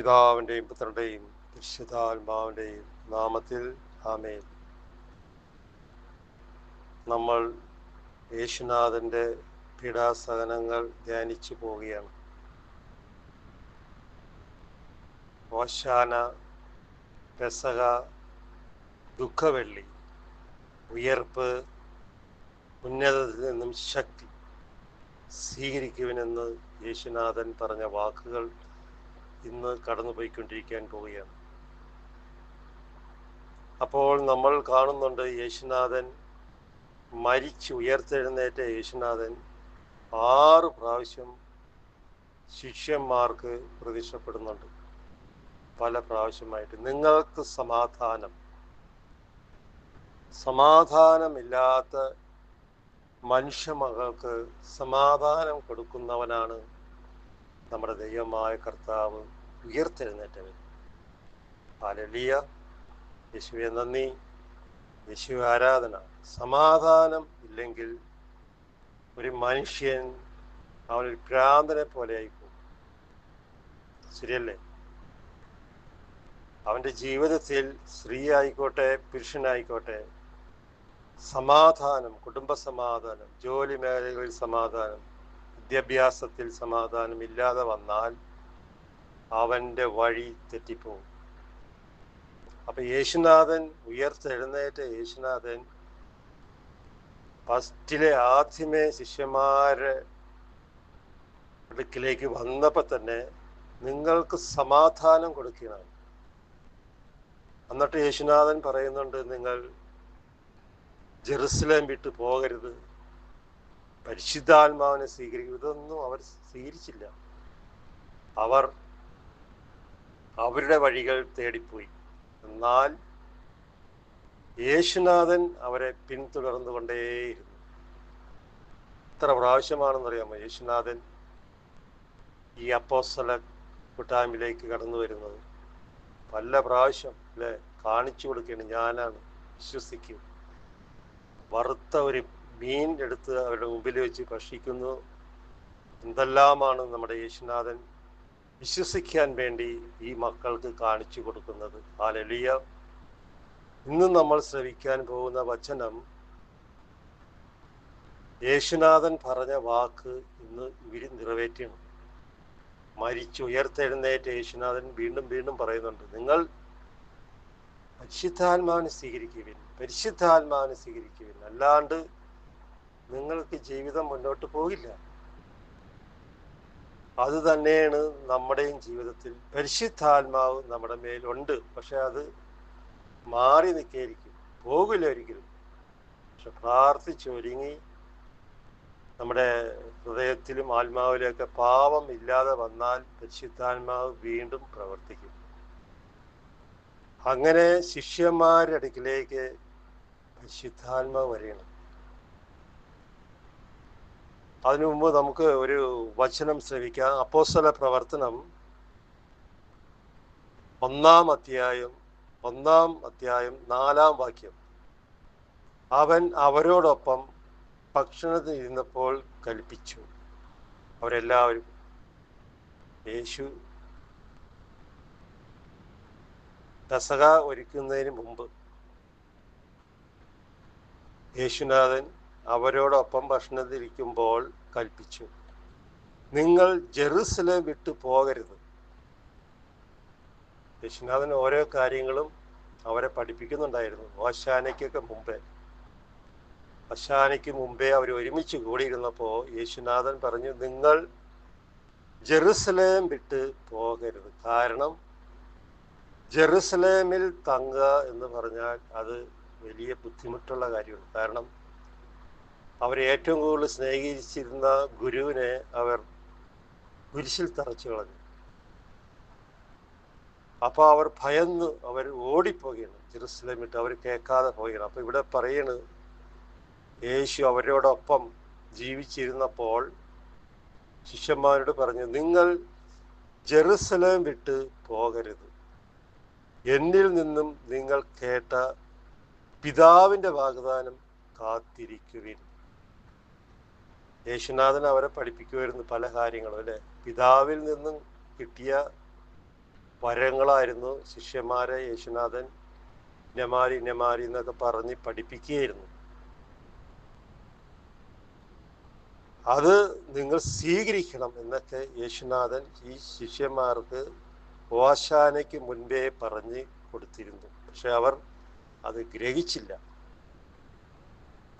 പിതാവിന്റെയും പുത്രന്റെയും പരിശുദ്ധാത്മാവിന്റെയും നാമത്തിൽ ആമേൻ. നമ്മൾ യേശുനാഥന്റെ പീഡാസഹനങ്ങൾ ധ്യാനിച്ചു പോവുകയാണ്. ഓശാന പെസക ദുഃഖവെള്ളി ഉയർപ്പ് ഉന്നതത്തിൽ നിന്നും ശക്തി സ്വീകരിക്കുവിനെന്ന് യേശുനാഥൻ പറഞ്ഞ വാക്കുകൾ ഇന്ന് കടന്നുപോയിക്കൊണ്ടിരിക്കാൻ പോവുകയാണ്. അപ്പോൾ നമ്മൾ കാണുന്നുണ്ട് യേശുനാഥൻ മരിച്ച് ഉയർത്തെഴുന്നേറ്റ യേശുനാഥൻ ആറ് പ്രാവശ്യം ശിഷ്യന്മാർക്ക് പ്രത്യക്ഷപ്പെടുന്നുണ്ട്. പല പ്രാവശ്യമായിട്ട്. നിങ്ങൾക്ക് സമാധാനം. സമാധാനമില്ലാത്ത മനുഷ്യമകൾക്ക് സമാധാനം കൊടുക്കുന്നവനാണ് നമ്മുടെ ദൈവമായ കർത്താവ് ഉയർത്തെഴുന്നേറ്റവൻ പാലലിയ യേശുവെ നന്ദി. യേശു ആരാധന. സമാധാനം ഇല്ലെങ്കിൽ ഒരു മനുഷ്യൻ അവനൊരു ഭ്രാന്തനെ പോലെ ആയിപ്പോകും. ശരിയല്ലേ? അവന്റെ ജീവിതത്തിൽ സ്ത്രീ ആയിക്കോട്ടെ പുരുഷനായിക്കോട്ടെ സമാധാനം കുടുംബ സമാധാനം ജോലി മേഖലകളിൽ സമാധാനം വിദ്യാഭ്യാസത്തിൽ സമാധാനം ഇല്ലാതെ വന്നാൽ അവന്റെ വഴി തെറ്റിപ്പോകും അപ്പൊ യേശുനാഥൻ ഉയർത്തെഴുന്നേറ്റ യേശുനാഥൻ ഫസ്റ്റിലെ ആദ്യമേ ശിഷ്യന്മാരെ അടുക്കിലേക്ക് വന്നപ്പോൾ തന്നെ നിങ്ങൾക്ക് സമാധാനം കൊടുക്കുകയാണ്. എന്നിട്ട് യേശുനാഥൻ പറയുന്നുണ്ട് നിങ്ങൾ ജെറുസലേം വിട്ട് പോകരുത്. പരിശുദ്ധാത്മാവിനെ സ്വീകരിക്കും ഇതൊന്നും അവർ സ്വീകരിച്ചില്ല. അവർ അവരുടെ വഴികൾ തേടിപ്പോയി. എന്നാൽ യേശുനാഥൻ അവരെ പിന്തുടർന്നു കൊണ്ടേയിരുന്നു എത്ര പ്രാവശ്യമാണെന്നറിയാമോ യേശുനാഥൻ ഈ അപ്പോസ്തല കൂട്ടായ്മയിലേക്ക് കടന്നു വരുന്നത്? പല പ്രാവശ്യം അല്ലെ? കാണിച്ചു കൊടുക്കുകയാണ് ഞാനാണ് വിശ്വസിക്കും. വറുത്ത ഒരു മീൻ എടുത്ത് അവരുടെ മുമ്പിൽ വെച്ച് ഭക്ഷിക്കുന്നു. എന്തെല്ലാമാണ് നമ്മുടെ യേശുനാഥൻ വിശ്വസിക്കാൻ വേണ്ടി ഈ മക്കൾക്ക് കാണിച്ചു കൊടുക്കുന്നത്. ഹാലലിയ ഇന്ന് നമ്മൾ ശ്രവിക്കാൻ പോകുന്ന വചനം യേശുനാഥൻ പറഞ്ഞ വാക്ക് ഇന്ന് ഇവർ നിറവേറ്റണം മരിച്ചു ഉയർത്തെഴുന്നേറ്റ് യേശുനാഥൻ വീണ്ടും വീണ്ടും പറയുന്നുണ്ട് നിങ്ങൾ പരിശുദ്ധാത്മാവിനെ സ്വീകരിക്കുവിൻ പരിശുദ്ധാത്മാവിനെ സ്വീകരിക്കുവിൻ. അല്ലാണ്ട് നിങ്ങൾക്ക് ജീവിതം മുന്നോട്ട് പോകില്ല. അത് തന്നെയാണ് നമ്മുടെയും ജീവിതത്തിൽ. പരിശുദ്ധാത്മാവ് നമ്മുടെ മേലുണ്ട്. പക്ഷെ അത് മാറി നിൽക്കായിരിക്കും. പോകില്ല ഒരിക്കലും പക്ഷെ പ്രാർത്ഥിച്ചൊരുങ്ങി നമ്മുടെ ഹൃദയത്തിലും ആത്മാവിലൊക്കെ പാവം ഇല്ലാതെ വന്നാൽ പരിശുദ്ധാത്മാവ് വീണ്ടും പ്രവർത്തിക്കും. അങ്ങനെ ശിഷ്യന്മാരുടെ അടുക്കിലേക്ക് പരിശുദ്ധാത്മാവ് വരെയാണ് അതിനു മുമ്പ് നമുക്ക് ഒരു വചനം ശ്രവിക്കാം. അപ്പോസ്തല പ്രവർത്തനം ഒന്നാം അധ്യായം ഒന്നാം അധ്യായം നാലാം വാക്യം. അവൻ അവരോടൊപ്പം ഭക്ഷണത്തിന് ഇരുന്നപ്പോൾ കൽപ്പിച്ചു. അവരെല്ലാവരും യേശു പെസക ഒരുക്കുന്നതിന് മുമ്പ് യേശുനാഥൻ അവരോടൊപ്പം ഭക്ഷണത്തിരിക്കുമ്പോൾ കൽപ്പിച്ചു. നിങ്ങൾ ജെറുസലേം വിട്ടു പോകരുത്. യേശുനാഥൻ ഓരോ കാര്യങ്ങളും അവരെ പഠിപ്പിക്കുന്നുണ്ടായിരുന്നു. ഓശാനയ്ക്കൊക്കെ മുമ്പേ. ഓശാനയ്ക്ക് മുമ്പേ അവർ ഒരുമിച്ച് കൂടിയിരുന്നപ്പോൾ യേശുനാഥൻ പറഞ്ഞു നിങ്ങൾ ജെറുസലേം വിട്ട് പോകരുത്. കാരണം ജെറുസലേമിൽ തങ്ങുക എന്ന് പറഞ്ഞാൽ അത് വലിയ ബുദ്ധിമുട്ടുള്ള കാര്യമാണ്. കാരണം അവർ ഏറ്റവും കൂടുതൽ സ്നേഹിച്ചിരുന്ന ഗുരുവിനെ അവർ കുരിശിൽ തറച്ചു കളഞ്ഞു. അപ്പോൾ അവർ ഭയന്ന് അവർ ഓടിപ്പോകുകയാണ് ജെറുസലേം വിട്ട് അവർ കേൾക്കാതെ പോവുകയാണ് അപ്പോൾ ഇവിടെ പറയണ് യേശു അവരോടൊപ്പം ജീവിച്ചിരുന്നപ്പോൾ ശിഷ്യന്മാരോട് പറഞ്ഞു നിങ്ങൾ ജെറുസലേം വിട്ട് പോകരുത്. എന്നിൽ നിന്നും നിങ്ങൾ കേട്ട പിതാവിന്റെ വാഗ്ദാനം കാത്തിരിക്കുവിൻ. യേശുനാഥൻ അവരെ പഠിപ്പിക്കുമായിരുന്നു പല കാര്യങ്ങളും അല്ലെ? പിതാവിൽ നിന്നും കിട്ടിയ വരങ്ങളായിരുന്നു ശിഷ്യന്മാരെ യേശുനാഥൻ ഇന്നമാരി ഇന്നമാരി എന്നൊക്കെ പറഞ്ഞ് പഠിപ്പിക്കുകയായിരുന്നു. അത് നിങ്ങൾ സ്വീകരിക്കണം എന്നൊക്കെ യേശുനാഥൻ ഈ ശിഷ്യന്മാർക്ക് ഓശാനയ്ക്ക് മുൻപേ പറഞ്ഞ് കൊടുത്തിരുന്നു. പക്ഷെ അവർ അത് ഗ്രഹിച്ചില്ല.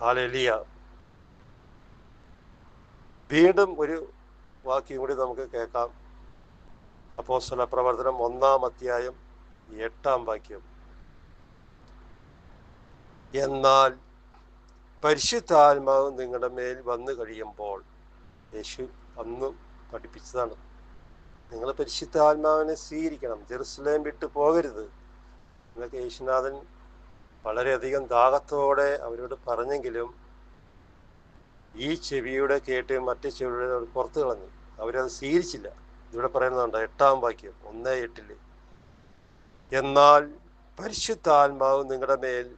ഹാലലിയ വീണ്ടും ഒരു വാക്യം കൂടി നമുക്ക് കേൾക്കാം. അപ്പോസ്തല പ്രവർത്തനം ഒന്നാം അധ്യായം എട്ടാം വാക്യം. എന്നാൽ പരിശുദ്ധാത്മാവ് നിങ്ങളുടെ മേൽ വന്നു കഴിയുമ്പോൾ യേശു അന്ന് പഠിപ്പിച്ചതാണ്. നിങ്ങൾ പരിശുദ്ധാത്മാവിനെ സ്വീകരിക്കണം. ജെറുസലേം വിട്ടു പോകരുത്. എന്നൊക്കെ യേശുനാഥൻ വളരെയധികം ദാഹത്തോടെ അവരോട് പറഞ്ഞെങ്കിലും ഈ ചെവിയുടെ കേട്ട് മറ്റേ ചെവിയുടെ പുറത്ത് കളഞ്ഞു. അവരത് സ്വീകരിച്ചില്ല. ഇവിടെ പറയുന്നുണ്ട് എട്ടാം വാക്യം ഒന്ന് എട്ടിൽ. എന്നാൽ പരിശുദ്ധാത്മാവ് നിങ്ങളുടെ മേൽ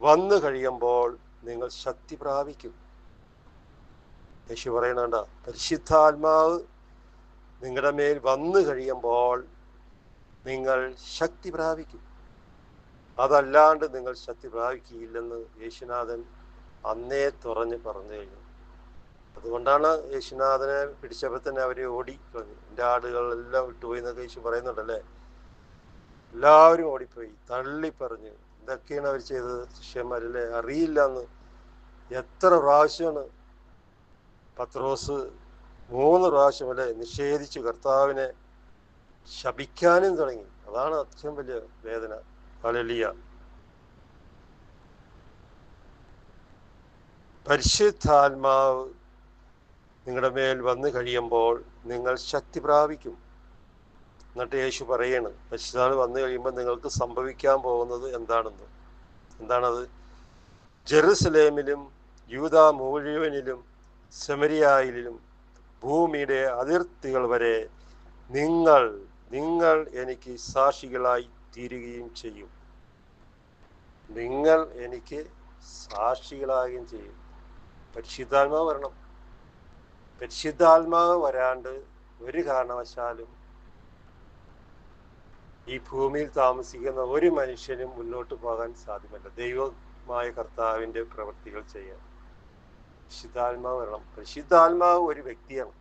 വന്നു കഴിയുമ്പോൾ നിങ്ങൾ ശക്തി പ്രാപിക്കും. യേശു പറയുന്നുണ്ട് പരിശുദ്ധാത്മാവ് നിങ്ങളുടെ മേൽ വന്നു കഴിയുമ്പോൾ നിങ്ങൾ ശക്തി പ്രാപിക്കും. അതല്ലാണ്ട് നിങ്ങൾ ശക്തി പ്രാപിക്കുകയില്ലെന്ന് യേശുനാഥൻ അന്നേ തുറഞ്ഞ് പറഞ്ഞു കഴിഞ്ഞു. അതുകൊണ്ടാണ് യേശുനാഥനെ പിടിച്ചപ്പോൾ തന്നെ അവരെ ഓടി കളഞ്ഞു. എന്റെ ആടുകളെല്ലാം വിട്ടുപോയി എന്നൊക്കെ യേശു പറയുന്നുണ്ടല്ലേ? എല്ലാവരും ഓടിപ്പോയി തള്ളി പറഞ്ഞു എന്തൊക്കെയാണ് അവർ ചെയ്തത് ശിഷ്യന്മാരല്ലേ അറിയില്ല എന്ന് എത്ര പ്രാവശ്യമാണ് പത്രോസ് മൂന്ന് പ്രാവശ്യം അല്ലെ നിഷേധിച്ചു കർത്താവിനെ ശപിക്കാനും തുടങ്ങി. അതാണ് ഏറ്റവും വലിയ വേദന. ഹല്ലേലൂയ. പരിശുദ്ധാത്മാവ് നിങ്ങളുടെ മേൽ വന്നു കഴിയുമ്പോൾ നിങ്ങൾ ശക്തി പ്രാപിക്കും. എന്നിട്ട് യേശു പറയാണ് പരിശുദ്ധാത്മാവ് വന്നു കഴിയുമ്പോൾ നിങ്ങൾക്ക് സംഭവിക്കാൻ പോകുന്നത് എന്താണെന്ന്. എന്താണത്? ജെറുസലേമിലും യൂത മുഴുവനിലും സെമരിയായിലും ഭൂമിയുടെ അതിർത്തികൾ വരെ നിങ്ങൾ നിങ്ങൾ എനിക്ക് സാക്ഷികളായി തീരുകയും ചെയ്യും. നിങ്ങൾ എനിക്ക് സാക്ഷികളാകുകയും ചെയ്യും. പരിശുദ്ധാത്മാവ് വരണം. പരിശുദ്ധാത്മാവ് വരാണ്ട് ഒരു കാരണവശാലും ഈ ഭൂമിയിൽ താമസിക്കുന്ന ഒരു മനുഷ്യനും മുന്നോട്ട് പോകാൻ സാധ്യമല്ല. ദൈവമായ കർത്താവിന്റെ പ്രവൃത്തികൾ ചെയ്യാൻ. പരിശുദ്ധാത്മാവ് വരണം. പരിശുദ്ധാത്മാവ് ഒരു വ്യക്തിയാണ്.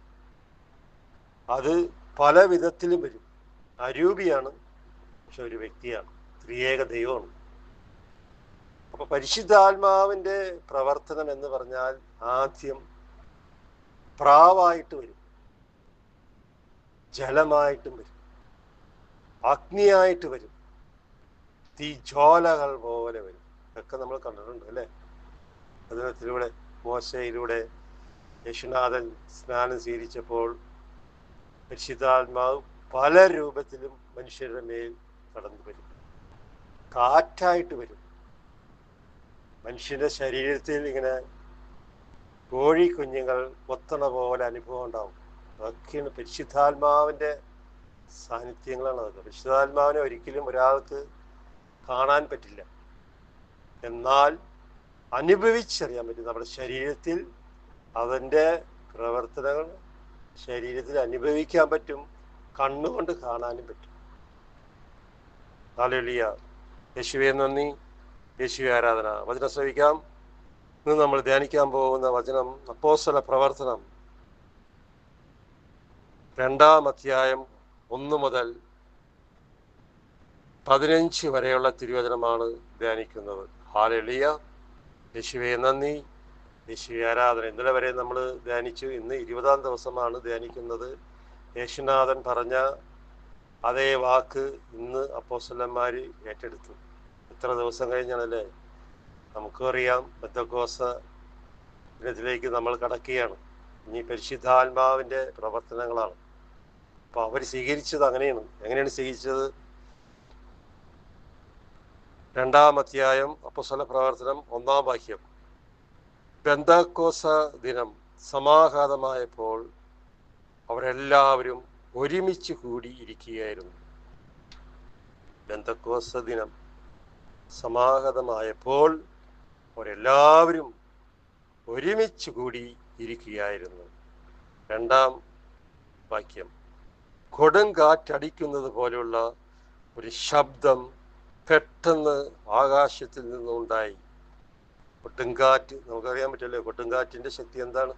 അത് പല വിധത്തിലും വരും. അരൂപിയാണ് പക്ഷെ ഒരു വ്യക്തിയാണ്. ത്രിയേക ദൈവമാണ്. അപ്പൊ പരിശുദ്ധാത്മാവിന്റെ പ്രവർത്തനം എന്ന് പറഞ്ഞാൽ ആദ്യം പ്രാവായിട്ട് വരും. ജലമായിട്ടും വരും. അഗ്നിയായിട്ട് വരും. തീജ്വാലകൾ പോലെ വരും. ഇതൊക്കെ നമ്മൾ കണ്ടിട്ടുണ്ട് അല്ലെ? അദ്ദേഹത്തിലൂടെ മോശയിലൂടെ യശുനാഥൻ സ്നാനം സ്വീകരിച്ചപ്പോൾ പരിശുദ്ധാത്മാവ് പല രൂപത്തിലും മനുഷ്യരുടെ മേൽ കടന്നു വരും കാറ്റായിട്ട് വരും. മനുഷ്യന്റെ ശരീരത്തിൽ ഇങ്ങനെ കോഴി കുഞ്ഞുങ്ങൾ കൊത്തണ പോലെ അനുഭവം ഉണ്ടാവും. അതൊക്കെയാണ് പരിശുദ്ധാത്മാവിന്റെ സാന്നിധ്യങ്ങളാണ് അതൊക്കെ. പരിശുദ്ധാത്മാവിനെ ഒരിക്കലും ഒരാൾക്ക് കാണാൻ പറ്റില്ല. എന്നാൽ അനുഭവിച്ചറിയാൻ പറ്റും. നമ്മുടെ ശരീരത്തിൽ അതിന്റെ പ്രവർത്തനങ്ങൾ ശരീരത്തിൽ അനുഭവിക്കാൻ പറ്റും. കണ്ണുകൊണ്ട് കാണാനും പറ്റും. ഹാലലിയ യേശുവെ നന്ദി. യേശുവെ ആരാധന വചനം ശ്രവിക്കാം. ഇന്ന് നമ്മൾ ധ്യാനിക്കാൻ പോകുന്ന വചനം അപ്പോസ്തല പ്രവർത്തനം. രണ്ടാം അധ്യായം ഒന്ന് മുതൽ പതിനഞ്ച് വരെയുള്ള തിരുവചനമാണ് ധ്യാനിക്കുന്നത്. ഹാലെളിയ യേശുവെ നന്ദി. യേശു ആരാധന ഇന്നലെ വരെ നമ്മൾ ധ്യാനിച്ചു. ഇന്ന് ഇരുപതാം ദിവസമാണ് ധ്യാനിക്കുന്നത്. യേശുനാഥൻ പറഞ്ഞ അതേ വാക്ക് ഇന്ന് അപ്പോസലന്മാർ ഏറ്റെടുത്തു. എത്ര ദിവസം കഴിഞ്ഞാണല്ലേ? നമുക്കും അറിയാം ബദ്ധക്കോസ ദിനത്തിലേക്ക് നമ്മൾ കടക്കുകയാണ്. ഇനി പരിശുദ്ധാത്മാവിന്റെ പ്രവർത്തനങ്ങളാണ്. അപ്പോൾ അവർ സ്വീകരിച്ചത് അങ്ങനെയാണ്. എങ്ങനെയാണ് സ്വീകരിച്ചത്? രണ്ടാം അധ്യായം അപ്പസ്വല പ്രവർത്തനം ഒന്നാം വാക്യം. ബന്ധാക്കോസ ദിനം സമാഘാതമായപ്പോൾ അവരെല്ലാവരും ഒരുമിച്ച് കൂടി ഇരിക്കുകയായിരുന്നു. ബന്ധക്കോസ ദിനം സമാഗതമായപ്പോൾ അവരെല്ലാവരും ഒരുമിച്ച് കൂടി ഇരിക്കുകയായിരുന്നു. രണ്ടാം വാക്യം. കൊടുങ്കാറ്റടിക്കുന്നത് പോലെയുള്ള ഒരു ശബ്ദം പെട്ടെന്ന് ആകാശത്തിൽ നിന്നുണ്ടായി. കൊടുങ്കാറ്റ് നമുക്കറിയാൻ പറ്റില്ലേ? കൊടുങ്കാറ്റിന്റെ ശക്തി എന്താണ്?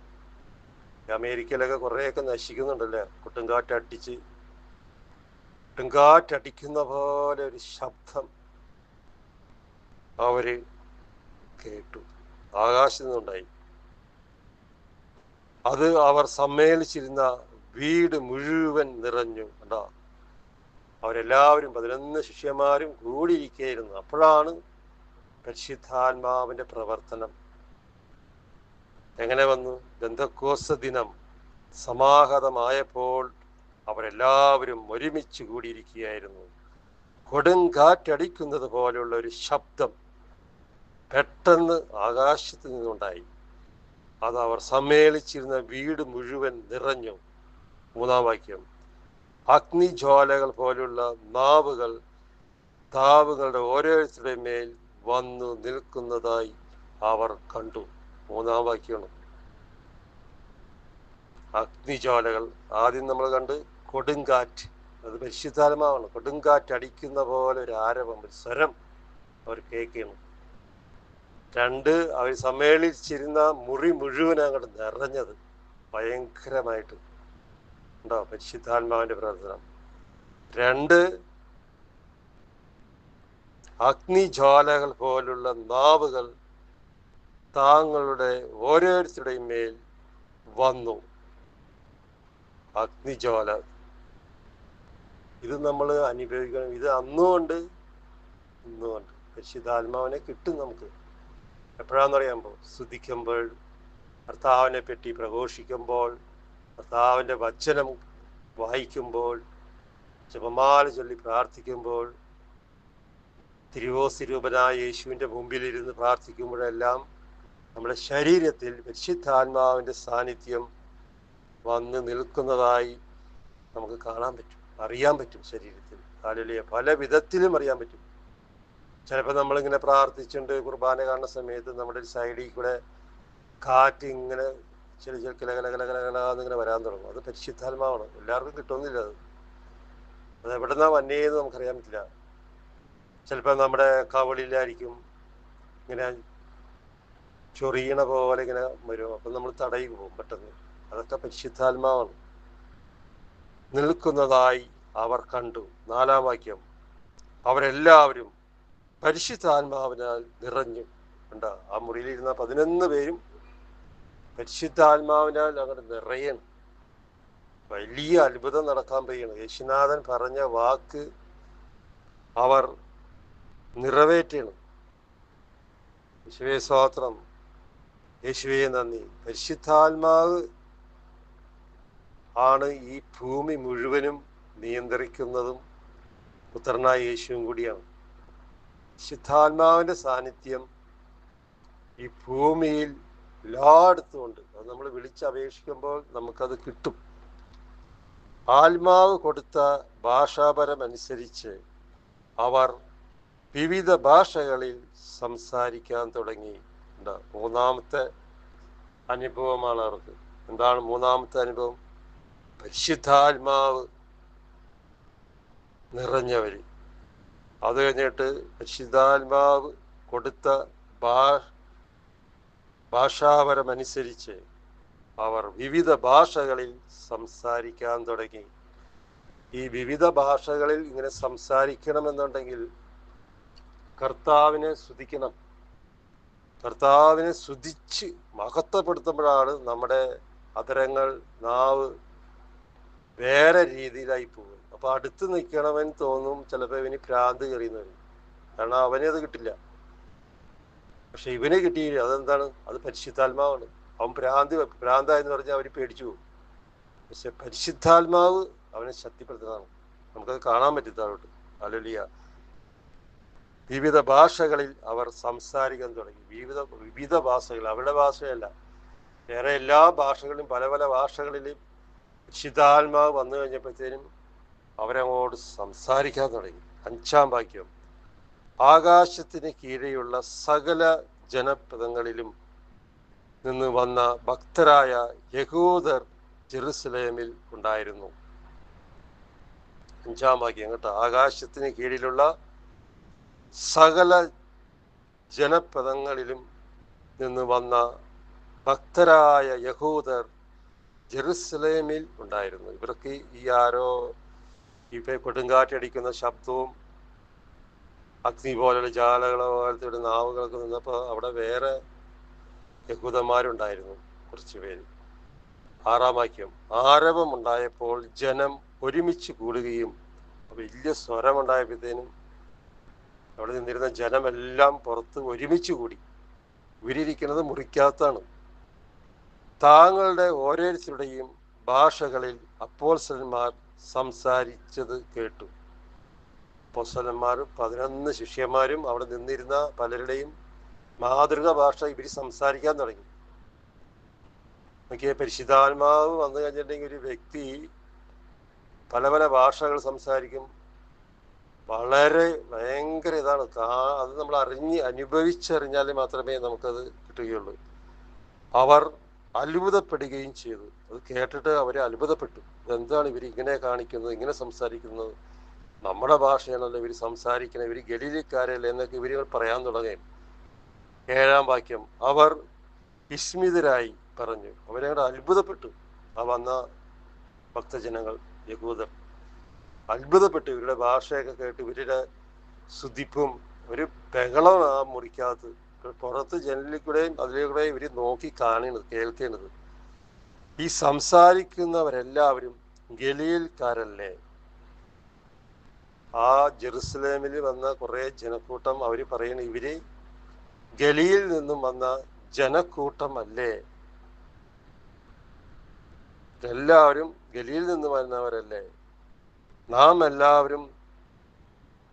അമേരിക്കയിലൊക്കെ കുറേയൊക്കെ നശിക്കുന്നുണ്ടല്ലേ? കൊടുങ്കാറ്റ് അടിച്ച് കൊടുങ്കാറ്റടിക്കുന്ന പോലെ ഒരു ശബ്ദം അവർ കേട്ടു. ആകാശത്തു നിന്നുണ്ടായി. അത് അവർ സമ്മേളിച്ചിരുന്ന വീട് മുഴുവൻ നിറഞ്ഞു. കണ്ടാ? അവരെല്ലാവരും പതിനൊന്ന് ശിഷ്യന്മാരും കൂടിയിരിക്കുകയായിരുന്നു. അപ്പോഴാണ് പരിശുദ്ധാത്മാവിന്റെ പ്രവർത്തനം. എങ്ങനെ വന്നു? ബന്ധക്കോസ ദിനം സമാഹതമായപ്പോൾ അവരെല്ലാവരും ഒരുമിച്ച് കൂടിയിരിക്കുകയായിരുന്നു. കൊടുങ്കാറ്റടിക്കുന്നത് പോലെയുള്ള ഒരു ശബ്ദം പെട്ടെന്ന് ആകാശത്ത് നിന്നുണ്ടായി. അത് അവർ സമ്മേളിച്ചിരുന്ന വീട് മുഴുവൻ നിറഞ്ഞു. മൂന്നാം വാക്യം. അഗ്നിജ്വാലകൾ പോലുള്ള നാവുകൾ താവുകളുടെ ഓരോരുത്തരുടെ മേൽ വന്നു നിൽക്കുന്നതായി അവർ കണ്ടു. മൂന്നാം വാക്യമാണ്. അഗ്നിജ്വാലകൾ ആദ്യം നമ്മൾ കണ്ട് കൊടുങ്കാറ്റ്. അത് പരിശുദ്ധാത്മാവാണ്. കൊടുങ്കാറ്റ് അടിക്കുന്ന പോലെ ഒരു ആരവം ഒരു സ്വരം അവർ കേൾക്കണം രണ്ട് അവർ സമ്മേളിച്ചിരുന്ന മുറി മുഴുവൻ അങ്ങോട്ട് നിറഞ്ഞത് ഭയങ്കരമായിട്ട്. ഉണ്ടോ? പരിശുദ്ധാത്മാവിന്റെ പ്രാർത്ഥന. രണ്ട് അഗ്നിജ്വാലകൾ പോലുള്ള നാവുകൾ താങ്കളുടെ ഓരോരുത്തരുടെയും മേൽ വന്നു. അഗ്നിജ്വാല. ഇത് നമ്മൾ അനുഭവിക്കണം. ഇത് അന്നുകൊണ്ട് ഇന്നുകൊണ്ട്. പരിശുദ്ധാത്മാവിനെ കിട്ടും നമുക്ക്. എപ്പോഴാണെന്നറിയാമ്പോൾ സ്തുതിക്കുമ്പോൾ ഭർത്താവിനെ പറ്റി പ്രഘോഷിക്കുമ്പോൾ ഭർത്താവിന്റെ വചനം വായിക്കുമ്പോൾ ജപമാല ചൊല്ലി പ്രാർത്ഥിക്കുമ്പോൾ തിരുവോസ്വരൂപനായ യേശുവിന്റെ മുമ്പിലിരുന്ന് പ്രാർത്ഥിക്കുമ്പോഴെല്ലാം നമ്മുടെ ശരീരത്തിൽ പരിശുദ്ധാത്മാവിന്റെ സാന്നിധ്യം വന്ന് നിൽക്കുന്നതായി നമുക്ക് കാണാൻ പറ്റും അറിയാൻ പറ്റും ശരീരത്തിൽ. കാലിലെ പല വിധത്തിലും അറിയാൻ പറ്റും. ചിലപ്പോൾ നമ്മളിങ്ങനെ പ്രാർത്ഥിച്ചുകൊണ്ട് കുർബാന കാണുന്ന സമയത്ത് നമ്മുടെ ഒരു സൈഡിൽ കൂടെ കാറ്റ് ഇങ്ങനെ ചില ചില കില കല കല കല കലാന്നിങ്ങനെ വരാൻ തുടങ്ങും. അത് പരിശുദ്ധാത്മാവാണ്. എല്ലാവർക്കും കിട്ടുന്നില്ല അത്. അത് എവിടുന്നാ വന്നേന്ന് നമുക്കറിയാൻ പറ്റില്ല. ചിലപ്പോൾ നമ്മുടെ കവളിലായിരിക്കും ഇങ്ങനെ ചൊറിയണ പോലെ ഇങ്ങനെ വരും. അപ്പം നമ്മൾ തടയി പോകും പെട്ടെന്ന്. അതൊക്കെ പരിശുദ്ധാത്മാവാണ്. നിൽക്കുന്നതായി അവർ കണ്ടു. നാലാം വാക്യം. അവരെല്ലാവരും പരിശുദ്ധാത്മാവിനാൽ നിറഞ്ഞു. കണ്ട? ആ മുറിയിലിരുന്ന പതിനൊന്ന് പേരും പരിശുദ്ധാത്മാവിനാൽ അങ്ങോട്ട് നിറയണം. വലിയ അത്ഭുതം നടക്കാൻ പോവുകയാണ് യേശുനാഥൻ പറഞ്ഞ വാക്ക് അവർ നിറവേറ്റണം. യേശുവേ സ്വാത്രം യേശുവേ നന്ദി. പരിശുദ്ധാത്മാവ് ആണ് ഈ ഭൂമി മുഴുവനും നിയന്ത്രിക്കുന്നതും പുത്രനായ യേശുവും കൂടിയാണ്. ശുദ്ധാത്മാവിന്റെ സാന്നിധ്യം ഈ ഭൂമിയിൽ എല്ലായിടത്തും ഉണ്ട് അത് നമ്മൾ വിളിച്ചപേക്ഷിക്കുമ്പോൾ നമുക്കത് കിട്ടും. ആത്മാവ് കൊടുത്ത ഭാഷാപരം അനുസരിച്ച് അവർ വിവിധ ഭാഷകളിൽ സംസാരിക്കാൻ തുടങ്ങി. മൂന്നാമത്തെ അനുഭവമാണ് അവർക്ക്. എന്താണ് മൂന്നാമത്തെ അനുഭവം? പരിശുദ്ധാത്മാവ് നിറഞ്ഞവര്. അത് കഴിഞ്ഞിട്ട് പരിശുദ്ധാത്മാവ് കൊടുത്ത ഭാ ഭാഷാപരമനുസരിച്ച് അവർ വിവിധ ഭാഷകളിൽ സംസാരിക്കാൻ തുടങ്ങി. ഈ വിവിധ ഭാഷകളിൽ ഇങ്ങനെ സംസാരിക്കണമെന്നുണ്ടെങ്കിൽ കർത്താവിനെ സ്തുതിക്കണം കർത്താവിനെ സ്തുതിച്ച് മഹത്വപ്പെടുത്തുമ്പോഴാണ് നമ്മുടെ അതരങ്ങൾ നാവ് വേറെ രീതിയിലായി പോകും അപ്പൊ അടുത്ത് നിൽക്കണവൻ തോന്നും ചിലപ്പോൾ ഇവന് ഭ്രാന്ത് കയറിയെന്ന് കാരണം അവനെ അത് കിട്ടില്ല. പക്ഷെ ഇവനെ കിട്ടിയില്ല. അതെന്താണ്? അത് പരിശുദ്ധാത്മാവാണ്. അവൻ ഭ്രാന്തി ഭ്രാന്തായെന്ന് പറഞ്ഞാൽ അവർ പേടിച്ചു പോകും. പക്ഷെ പരിശുദ്ധാത്മാവ് അവനെ ശക്തിപ്പെടുത്തുന്നതാണ്. നമുക്കത് കാണാൻ പറ്റും താഴോട്ട്. അലലിയ വിവിധ ഭാഷകളിൽ അവർ സംസാരിക്കാൻ തുടങ്ങി. വിവിധ വിവിധ ഭാഷകൾ. അവരുടെ ഭാഷയല്ല. വേറെ എല്ലാ ഭാഷകളിലും പല പല ഭാഷകളിലും ശിതാത്മാവ് വന്നു കഴിഞ്ഞപ്പോഴത്തേനും അവരങ്ങോട്ട് സംസാരിക്കാൻ തുടങ്ങി. അഞ്ചാം വാക്യം. ആകാശത്തിന് കീഴെയുള്ള സകല ജനപദങ്ങളിലും നിന്ന് വന്ന ഭക്തരായ യഹൂദർ ജെറുസലേമിൽ ഉണ്ടായിരുന്നു. അഞ്ചാം വാക്യം കേട്ടോ. ആകാശത്തിന് കീഴിലുള്ള സകല ജനപദങ്ങളിലും നിന്ന് വന്ന ഭക്തരായ യഹൂദർ ജെറുസലേമിൽ ഉണ്ടായിരുന്നു. ഇവർക്ക് ഈ ആരോ ഇപ്പൊ കൊടുങ്കാറ്റടിക്കുന്ന ശബ്ദവും അഗ്നി പോലുള്ള ജാലകളെ പോലത്തെ ഒരു നാവുകളൊക്കെ നിന്നപ്പോൾ അവിടെ വേറെ യഹൂദന്മാരുണ്ടായിരുന്നു കുറച്ച് പേര്. ആറാം വാക്യം ആരവം ഉണ്ടായപ്പോൾ ജനം ഒരുമിച്ച് കൂടുകയും വലിയ സ്വരമുണ്ടായപ്പോഴത്തേനും അവിടെ നിന്നിരുന്ന ജനമെല്ലാം പുറത്ത് ഒരുമിച്ച് കൂടി. ഇവരിയ്ക്കുന്നത് മുറിക്കാത്താണ് താങ്കളുടെ ഓരോരുത്തരുടെയും ഭാഷകളിൽ അപ്പോൽസന്മാർ സംസാരിച്ചത് കേട്ടു. പൊസലന്മാരും പതിനൊന്ന് ശിഷ്യന്മാരും അവിടെ നിന്നിരുന്ന പലരുടെയും മാതൃക ഭാഷ ഇവർ സംസാരിക്കാൻ തുടങ്ങി. പരിശുദ്ധാത്മാവ് വന്നു കഴിഞ്ഞിട്ടുണ്ടെങ്കിൽ ഒരു വ്യക്തി പല പല ഭാഷകൾ സംസാരിക്കും. വളരെ ഭയങ്കര ഇതാണ്. അത് നമ്മൾ അറിഞ്ഞ് അനുഭവിച്ചറിഞ്ഞാൽ മാത്രമേ നമുക്കത് കിട്ടുകയുള്ളൂ. അവർ അത്ഭുതപ്പെടുകയും ചെയ്തു. അത് കേട്ടിട്ട് അവരെ അത്ഭുതപ്പെട്ടു. എന്താണ് ഇവർ ഇങ്ങനെ കാണിക്കുന്നത് ഇങ്ങനെ സംസാരിക്കുന്നത്? നമ്മുടെ ഭാഷയാണല്ലോ ഇവർ സംസാരിക്കുന്നത്. ഇവർ ഗലീലിക്കാരല്ലേ എന്നൊക്കെ ഇവർ പറയാൻ തുടങ്ങി. ഏഴാം വാക്യം അവർ വിസ്മിതരായി പറഞ്ഞു. അവരെ അത്ഭുതപ്പെട്ടു. ആ വന്ന ഭക്തജനങ്ങൾ യഹൂദർ അത്ഭുതപ്പെട്ടു. ഇവരുടെ ഭാഷയൊക്കെ കേട്ട് ഇവരുടെ ശുദ്ധിപ്പും ഒരു ബഹളം ആ പുറത്ത് ജനലിൽ കൂടെയും അതിലൂടെയും ഇവർ നോക്കി കാണുന്നത് കേൾക്കേണ്ടത് ഈ സംസാരിക്കുന്നവരെല്ലാവരും ഗലീൽക്കാരല്ലേ? ആ ജെറുസലേമിൽ വന്ന കുറെ ജനക്കൂട്ടം അവർ പറയണ ഇവർ ഗലിയിൽ നിന്നും വന്ന ജനക്കൂട്ടം അല്ലേ എല്ലാവരും ഗലിയിൽ നിന്ന് വന്നവരല്ലേ നാം എല്ലാവരും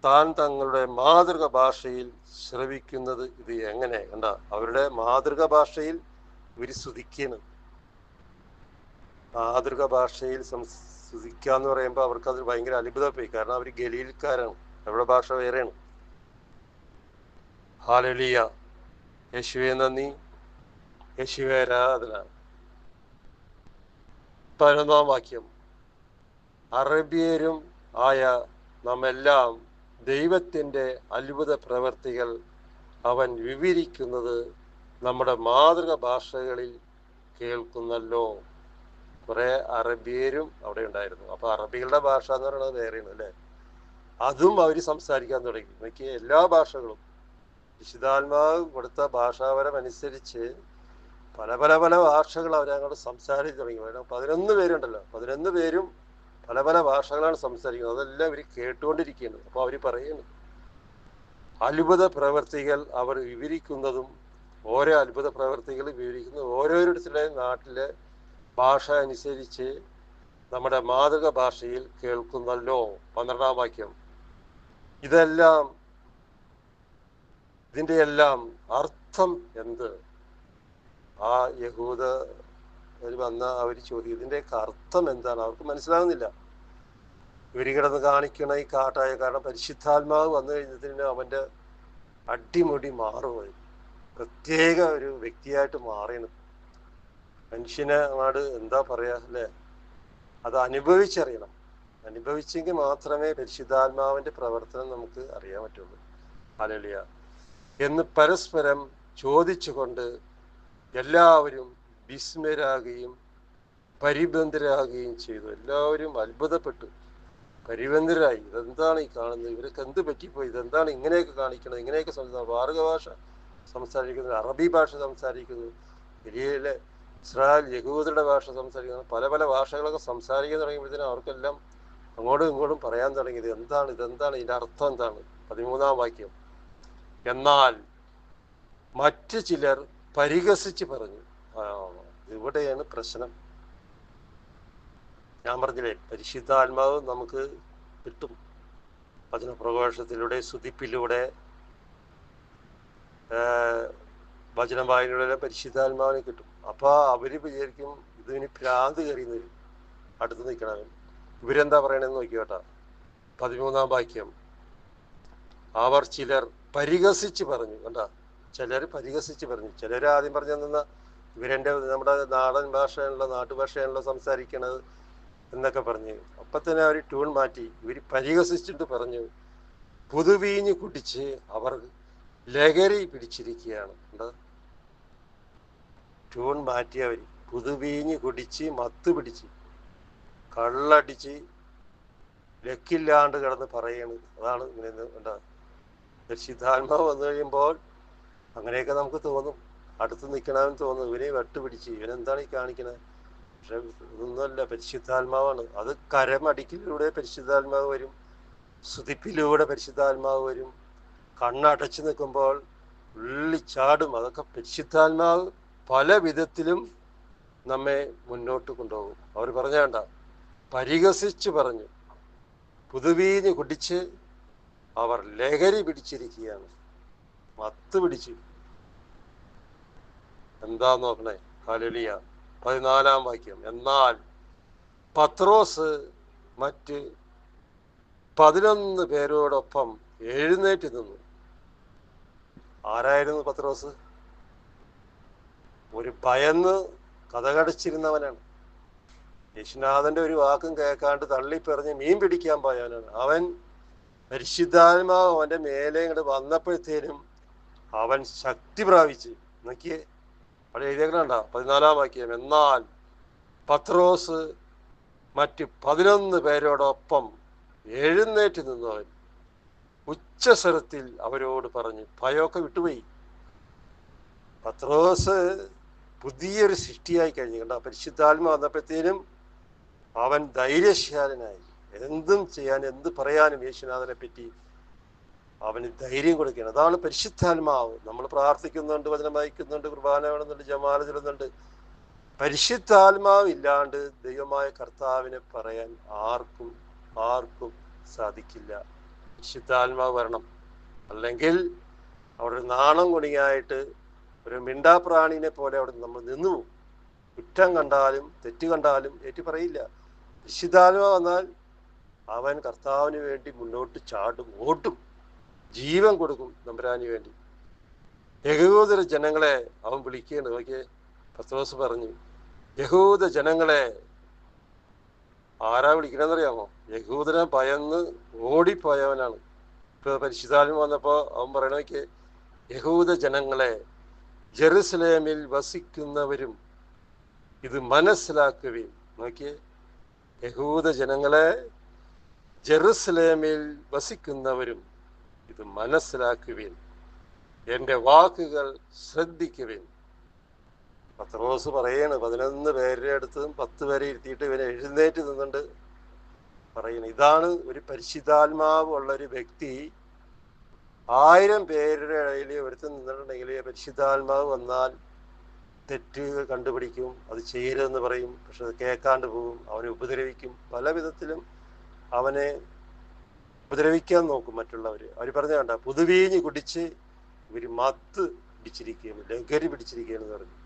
താൻ തങ്ങളുടെ മാതൃക ഭാഷയിൽ ശ്രവിക്കുന്നത് ഇത് എങ്ങനെ? കണ്ട അവരുടെ മാതൃക ഭാഷയിൽ ഇവർ സ്തുതിക്കണം. മാതൃക ഭാഷയിൽ സ്തുതിക്കുക എന്ന് പറയുമ്പോൾ അവർക്ക് അത് ഭയങ്കര അത്ഭുതപ്പോയി കാരണം അവർ ഗലീൽക്കാരാണ്. അവരുടെ ഭാഷ വേറെയാണ്. ഹാലലിയ. യേശുവെ നന്ദി. യേശുവെ പതിനൊന്നാം വാക്യം. അറബിയരും ആയ നമ്മെല്ലാം ദൈവത്തിന്റെ അത്ഭുത പ്രവർത്തികൾ അവൻ വിവരിക്കുന്നത് നമ്മുടെ മാതൃക ഭാഷകളിൽ കേൾക്കുന്നല്ലോ. കുറെ അറബിയരും അവിടെ ഉണ്ടായിരുന്നു. അപ്പൊ അറബികളുടെ ഭാഷ എന്ന് പറയുന്നത് വേറെയാണ് അല്ലേ? അതും അവർ സംസാരിക്കാൻ തുടങ്ങി. നോക്കി എല്ലാ ഭാഷകളും വിശുദ്ധാത്മാവ് കൊടുത്ത ഭാഷാപരം അനുസരിച്ച് പല പല പല ഭാഷകൾ അവരങ്ങോട്ട് സംസാരിച്ച് തുടങ്ങി. പതിനൊന്ന് പേരുണ്ടല്ലോ. പതിനൊന്ന് പേരും പല പല ഭാഷകളാണ് സംസാരിക്കുന്നത്. അതെല്ലാം ഇവർ കേട്ടുകൊണ്ടിരിക്കുകയാണ്. അപ്പോൾ അവർ പറയുന്നു. അത്ഭുത പ്രവർത്തികൾ അവർ വിവരിക്കുന്നതും ഓരോ അത്ഭുത പ്രവർത്തികൾ വിവരിക്കുന്നത് ഓരോരുത്തരുടെ നാട്ടിലെ ഭാഷ അനുസരിച്ച് നമ്മുടെ മാതൃക ഭാഷയിൽ കേൾക്കുന്നല്ലോ. പന്ത്രണ്ടാം വാക്യം. ഇതെല്ലാം ഇതിന്റെ എല്ലാം അർത്ഥം എന്ത്? ആ യഹൂദ അവർ വന്ന അവർ ചോദ്യം ഇതിന്റെയൊക്കെ അർത്ഥം എന്താണ്? അവർക്ക് മനസ്സിലാകുന്നില്ല. ഇവർ കിടന്ന് കാണിക്കണ ഈ കാട്ടായ കാരണം പരിശുദ്ധാത്മാവ് വന്നു കഴിഞ്ഞതിന് അവന്റെ അടിമുടി മാറുമായി പ്രത്യേക ഒരു വ്യക്തിയായിട്ട് മാറിയത് മനുഷ്യനെ അങ്ങോട്ട് എന്താ പറയാ അല്ലേ? അത് അനുഭവിച്ചറിയണം. അനുഭവിച്ചെങ്കിൽ മാത്രമേ പരിശുദ്ധാത്മാവിന്റെ പ്രവർത്തനം നമുക്ക് അറിയാൻ പറ്റുള്ളൂ. അലലിയ എന്ന് പരസ്പരം ചോദിച്ചുകൊണ്ട് എല്ലാവരും വിസ്മരാകുകയും പരിബന്ധരാകുകയും ചെയ്തു. എല്ലാവരും അത്ഭുതപ്പെട്ടു. പരിബന്ധരായി. ഇതെന്താണ് ഈ കാണുന്നത്? ഇവരൊക്കെ എന്ത് പറ്റിപ്പോയി? ഇതെന്താണ് ഇങ്ങനെയൊക്കെ കാണിക്കുന്നത് ഇങ്ങനെയൊക്കെ സംസാരിക്കുന്നത്? വാർഗ ഭാഷ സംസാരിക്കുന്നത് അറബി ഭാഷ സംസാരിക്കുന്നത് വലിയ ഇസ്രായേൽ യഹൂദരുടെ ഭാഷ സംസാരിക്കുന്നത് പല പല ഭാഷകളൊക്കെ സംസാരിക്കാൻ തുടങ്ങിയപ്പോഴത്തേനും അവർക്കെല്ലാം അങ്ങോട്ടും ഇങ്ങോട്ടും പറയാൻ തുടങ്ങിയത് എന്താണ്? ഇതെന്താണ്? ഇതിന്റെ അർത്ഥം എന്താണ്? പതിമൂന്നാം വാക്യം. എന്നാൽ മറ്റു ചിലർ പരിഹസിച്ച് പറഞ്ഞു. ഇവിടെയാണ് പ്രശ്നം. ഞാൻ പറഞ്ഞില്ലേ പരിശുദ്ധാത്മാവ് നമുക്ക് കിട്ടും. വചന പ്രഘോഷത്തിലൂടെ സ്തുതിപ്പിലൂടെ വചന വായനയിലൂടെ പരിശുദ്ധാത്മാവിനെ കിട്ടും. അപ്പൊ അവർ വിചാരിക്കും ഇതിന് ഭ്രാന്ത് കയറിയെന്ന് വരും. അടുത്ത് നിൽക്കണവൻ ഇവരെന്താ പറയണെന്ന് നോക്കിയോട്ടാ പതിമൂന്നാം വാക്യം. അവർ ചിലർ പരിഹസിച്ച് പറഞ്ഞു. കണ്ട? ചിലർ പരിഹസിച്ച് പറഞ്ഞു. ചിലർ ആദ്യം പറഞ്ഞു ഇവരെന്റെ നമ്മുടെ നാടൻ ഭാഷയാണല്ലോ നാട്ടുഭാഷയാണല്ലോ സംസാരിക്കണത് എന്നൊക്കെ പറഞ്ഞു. അപ്പൊ തന്നെ അവർ ട്യൂൺ മാറ്റി. ഇവർ പരിഹസിച്ചിട്ട് പറഞ്ഞു പുതുവീഞ്ഞ് കുടിച്ച് അവർ ലഹരി പിടിച്ചിരിക്കുകയാണ്. ട്യൂൺ മാറ്റി മാറ്റിയവർ പുതുവീഞ്ഞ് കുടിച്ച് മത്ത് പിടിച്ച് കള്ളടിച്ച് ലക്കില്ലാണ്ട് കിടന്ന് പറയണത് അതാണ് ഇങ്ങനെ എന്താ പരിശുദ്ധാത്മാവ് വന്നു കഴിയുമ്പോൾ അങ്ങനെയൊക്കെ നമുക്ക് തോന്നും. അടുത്ത് നിൽക്കണമെന്ന് തോന്നുന്നു ഇവനെ വെട്ടുപിടിച്ച് ഇവനെന്താണ് ഈ കാണിക്കണത് പക്ഷെ ഇതൊന്നുമല്ല പരിശുദ്ധാത്മാവാണ്. അത് കരമടിക്കലിലൂടെ പരിശുദ്ധാത്മാവ് വരും സ്തുതിപ്പിലൂടെ പരിശുദ്ധാത്മാവ് വരും. കണ്ണടച്ചു നിൽക്കുമ്പോൾ ഉള്ളി ചാടും. അതൊക്കെ പരിശുദ്ധാത്മാവ് പല വിധത്തിലും നമ്മെ മുന്നോട്ട് കൊണ്ടുപോകും. അവർ പറഞ്ഞേണ്ട പരിഹസിച്ച് പറഞ്ഞു പുതുവീഞ്ഞ് കുടിച്ച് അവർ ലഹരി പിടിച്ചിരിക്കുകയാണ്. മത്ത് പിടിച്ചു. എന്താ നോക്കണേ? കാലലിയ പതിനാലാം വാക്യം. എന്നാൽ പത്രോസ് മറ്റ് പതിനൊന്ന് പേരോടൊപ്പം എഴുന്നേറ്റ് നിന്നു. ആരായിരുന്നു പത്രോസ്? ഒരു ഭയന്ന് കഥകടച്ചിരുന്നവനാണ്. യേശുനാഥന്റെ ഒരു വാക്കും കേൾക്കാണ്ട് തള്ളിപ്പറഞ്ഞ് മീൻ പിടിക്കാൻ പോയവനാണ്. അവൻ പരിശുദ്ധാത്മാവ് അവന്റെ മേലെ ഇങ്ങോട്ട് വന്നപ്പോഴത്തേനും അവൻ ശക്തി പ്രാപിച്ച്. നോക്കിയേ അവിടെ എഴുതിയേക്കണ്ട പതിനാലാം വാക്യം. എന്നാൽ പത്രോസ് മറ്റ് പതിനൊന്ന് പേരോടൊപ്പം എഴുന്നേറ്റ് നിന്നവൻ ഉച്ചസ്വരത്തിൽ അവരോട് പറഞ്ഞു ഭയമൊക്കെ വിട്ടുപോയി. പത്രോസ് പുതിയൊരു സൃഷ്ടിയായി കഴിഞ്ഞു. കണ്ട? പരിശുദ്ധാത്മ വന്നപ്പോഴത്തേനും അവൻ ധൈര്യശാലനായി. എന്തും ചെയ്യാൻ എന്ത് പറയാനും യേശുനാഥനെ പറ്റി അവന് ധൈര്യം കൊടുക്കുകയാണ്. അതാണ് പരിശുദ്ധാത്മാവ്. നമ്മൾ പ്രാർത്ഥിക്കുന്നുണ്ട് വചനം വായിക്കുന്നുണ്ട് കുർബാന വേണമെന്നുണ്ട് ജമാല ചെല്ലുന്നുണ്ട്. പരിശുദ്ധാത്മാവ് ഇല്ലാണ്ട് ദൈവമായ കർത്താവിനെ പറയാൻ ആർക്കും ആർക്കും സാധിക്കില്ല. പരിശുദ്ധാത്മാവ് വരണം. അല്ലെങ്കിൽ അവിടെ നാണം കുണിയായിട്ട് ഒരു മിണ്ടാപ്രാണിനെ പോലെ അവിടെ നമ്മൾ നിന്നു. കുറ്റം കണ്ടാലും തെറ്റ് കണ്ടാലും ഏറ്റു പറയില്ല. പരിശുദ്ധാത്മാവ് വന്നാൽ അവൻ കർത്താവിന് വേണ്ടി മുന്നോട്ട് ചാടും ഓട്ടും ജീവൻ കൊടുക്കും നമ്പരാനു വേണ്ടി. യഹൂദര ജനങ്ങളെ അവൻ വിളിക്കുകയാണ്. നോക്കിയേ പത്രോസ് പറഞ്ഞു യഹൂദ ജനങ്ങളെ ആരാ വിളിക്കണമെന്നറിയാമോ യഹൂദനെ ഭയന്ന് ഓടിപ്പോയവനാണ്. ഇപ്പൊ പരിശുദ്ധാലും വന്നപ്പോ അവൻ പറയണ നോക്കിയേ യഹൂദ ജനങ്ങളെ ജെറുസലേമിൽ വസിക്കുന്നവരും ഇത് മനസ്സിലാക്കുകയും നോക്കിയേ യഹൂദ ജനങ്ങളെ ജെറുസലേമിൽ വസിക്കുന്നവരും ഇത് മനസ്സിലാക്കുവിൻ. എന്റെ വാക്കുകൾ ശ്രദ്ധിക്കുവിൻ. പത്രോസ് പറയാണ് പതിനൊന്ന് പേരുടെ അടുത്തും പത്ത് പേരെ ഇരുത്തിയിട്ട് ഇവനെ എഴുന്നേറ്റ് നിന്നുണ്ട് പറയുന്നു. ഇതാണ് ഒരു പരിശുദ്ധാത്മാവ് ഉള്ള ഒരു വ്യക്തി. ആയിരം പേരുടെ ഇടയിൽ ഒരുത്ത് നിന്നിട്ടുണ്ടെങ്കിൽ പരിശുദ്ധാത്മാവ് വന്നാൽ തെറ്റ് കണ്ടുപിടിക്കും അത് ചെയ്യരുതെന്ന് പറയും. പക്ഷെ അത് കേൾക്കാണ്ട് പോകും അവനെ ഉപദ്രവിക്കും. പല വിധത്തിലും അവനെ ഉപദ്രവിക്കാൻ നോക്കും മറ്റുള്ളവർ അവർ പറഞ്ഞ കണ്ട പുതുവീഞ്ഞ് കുടിച്ച് ഇവർ മത്ത് പിടിച്ചിരിക്കുകയാണ് ലഹരി പിടിച്ചിരിക്കുകയെന്ന് പറഞ്ഞു.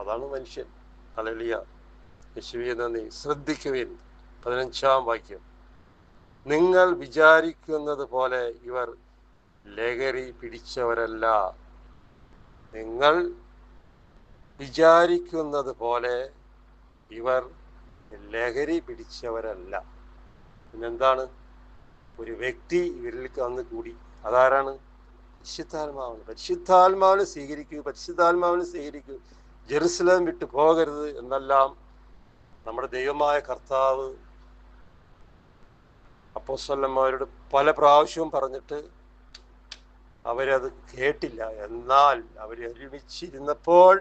അതാണ് മനുഷ്യൻ. അലലിയ യശുവിയെ നന്ദി ശ്രദ്ധിക്കുവിൻ. പതിനഞ്ചാം വാക്യം. നിങ്ങൾ വിചാരിക്കുന്നത് പോലെ ഇവർ ലഹരി പിടിച്ചവരല്ല. നിങ്ങൾ വിചാരിക്കുന്നത് പോലെ ഇവർ ലഹരി പിടിച്ചവരല്ല. പിന്നെന്താണ്? ഒരു വ്യക്തി ഇവരിൽ വന്ന് കൂടി അതാരാണ്? പരിശുദ്ധാത്മാവാണ്. പരിശുദ്ധാത്മാവിനെ സ്വീകരിക്കൂ പരിശുദ്ധാത്മാവിനെ സ്വീകരിക്കൂ. ജെറുസലേം വിട്ടു പോകരുത് എന്നെല്ലാം നമ്മുടെ ദൈവമായ കർത്താവ് അപ്പോസ്വല്ലന്മാരോട് പല പ്രാവശ്യവും പറഞ്ഞിട്ട് അവരത് കേട്ടില്ല. എന്നാൽ അവർ ഒരുമിച്ചിരുന്നപ്പോൾ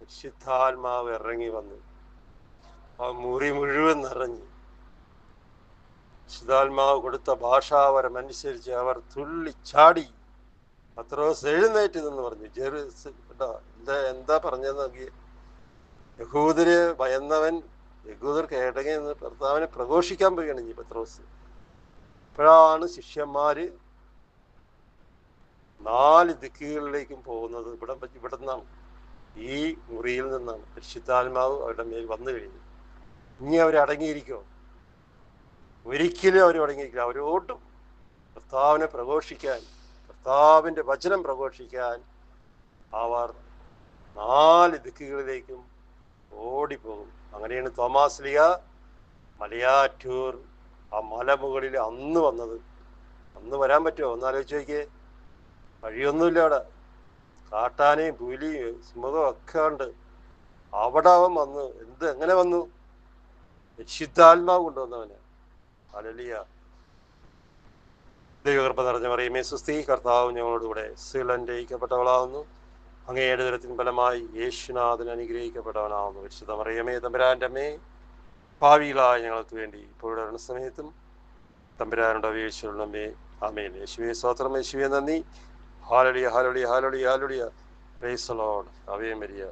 പരിശുദ്ധാത്മാവ് ഇറങ്ങി വന്നു. ആ മുറി മുഴുവൻ നിറഞ്ഞു. പരിശുദ്ധാത്മാവ് കൊടുത്ത ഭാഷാവരമനുസരിച്ച് അവർ തുള്ളിച്ചാടി. പത്രോസ് എഴുന്നേറ്റ് നിന്ന് പറഞ്ഞു ജെറു എന്താ എന്താ പറഞ്ഞതെന്ന് നോക്കി. യഹൂദര് ഭയന്നവൻ യഹൂദർ നിന്ന് ഭർത്താവിനെ പ്രഘോഷിക്കാൻ പോവുകയാണ് ഈ പത്രോസ്. ഇപ്പോഴാണ് ശിഷ്യന്മാര് നാല് ദിക്കുകളിലേക്കും പോകുന്നത്. ഇവിടെ ഇവിടെ നിന്നാണ്. ഈ മുറിയിൽ നിന്നാണ്. പരിശുദ്ധാത്മാവ് അവരുടെ മേൽ വന്നു കഴിഞ്ഞു. ഇനി അവർ അടങ്ങിയിരിക്കോ ഒരിക്കലും അവർ തുടങ്ങിയിരിക്കില്ല അവരോട്ടും കർത്താവിനെ പ്രഘോഷിക്കാൻ കർത്താവിന്റെ വചനം പ്രഘോഷിക്കാൻ അവർ നാല് ദിക്കുകളിലേക്കും ഓടിപ്പോകും. അങ്ങനെയാണ് തോമാസ് ലിയ മലയാറ്റൂർ ആ മലമുകളിൽ അന്ന് വന്നത്. അന്ന് വരാൻ പറ്റുമോ? ഒന്നാലോചിച്ച് നോക്കിയേ. വഴിയൊന്നുമില്ല അവിടെ. കാട്ടാനയും പുലിയും സിംഹവും ഒക്കെ ഉണ്ട്. അവിടെ അവൻ വന്നു. എന്ത്? എങ്ങനെ വന്നു? രക്ഷിതാത്മാവ് കൊണ്ടുവന്നവന്. അലലിയ ദൈവകൃപ നിറഞ്ഞ പറയുമേ സുസ്തി കർത്താവ് ഞങ്ങളോടുകൂടെ സീലൻഡയിക്കപ്പെട്ടവളാവുന്നു അങ്ങയുടെ ദുരത്തിന് ഫലമായി യേശുനാഥൻ അനുഗ്രഹിക്കപ്പെട്ടവനാവുന്നു. വിശുദ്ധ മറിയമേ തമ്പുരാന്റെ അമ്മേ ഭാവിയിലായ ഞങ്ങൾക്ക് വേണ്ടി ഇപ്പോഴുള്ള സമയത്തും തമ്പുരാനുടെ വീഴ്ചയുള്ളമ്മേ ആമേൻ. യേശുവേ സ്വത്രം യേശുവേ നന്ദി. Hallelujah hallelujah hallelujah hallelujah praise lord Ave Maria.